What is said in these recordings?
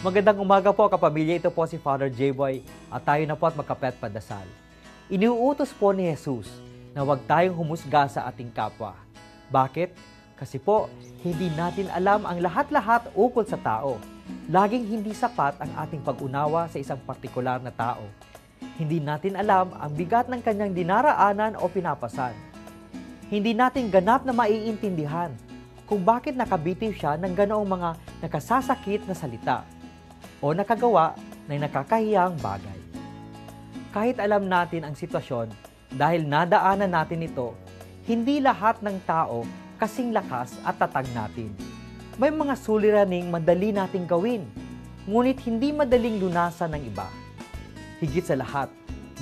Magandang umaga po kapamilya. Ito po si Father J-Boy at tayo na po at magkapet padasal. Iniuutos po ni Jesus na huwag tayong humusga sa ating kapwa. Bakit? Kasi po, hindi natin alam ang lahat-lahat ukol sa tao. Laging hindi sapat ang ating pag-unawa sa isang partikular na tao. Hindi natin alam ang bigat ng kanyang dinaraanan o pinapasan. Hindi natin ganap na maiintindihan kung bakit nakabitiw siya ng ganoong mga nakasasakit na salita o nakagawa ng nakakahiyang bagay. Kahit alam natin ang sitwasyon dahil nadaanan natin ito, hindi lahat ng tao kasing lakas at tatag natin. May mga suliraning madali nating gawin, ngunit hindi madaling lunasan ng iba. Higit sa lahat,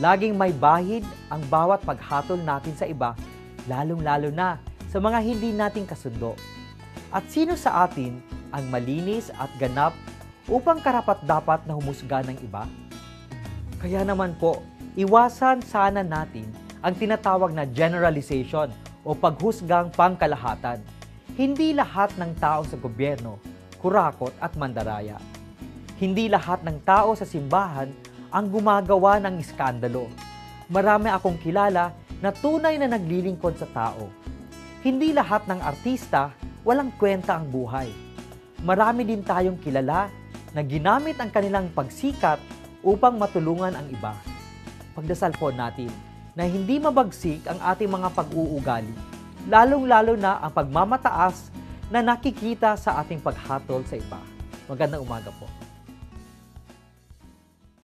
laging may bahid ang bawat paghatol natin sa iba, lalong-lalo na sa mga hindi nating kasundo. At sino sa atin ang malinis at ganap upang karapat-dapat na humusga ng iba? Kaya naman po, iwasan sana natin ang tinatawag na generalization o paghusgang pangkalahatan. Hindi lahat ng tao sa gobyerno, kurakot at mandaraya. Hindi lahat ng tao sa simbahan ang gumagawa ng iskandalo. Marami akong kilala na tunay na naglilingkod sa tao. Hindi lahat ng artista walang kwenta ang buhay. Marami din tayong kilala na ginamit ang kanilang pagsikat upang matulungan ang iba. Pagdasal po natin na hindi mabagsik ang ating mga pag-uugali, lalong-lalo na ang pagmamataas na nakikita sa ating paghatol sa iba. Magandang umaga po.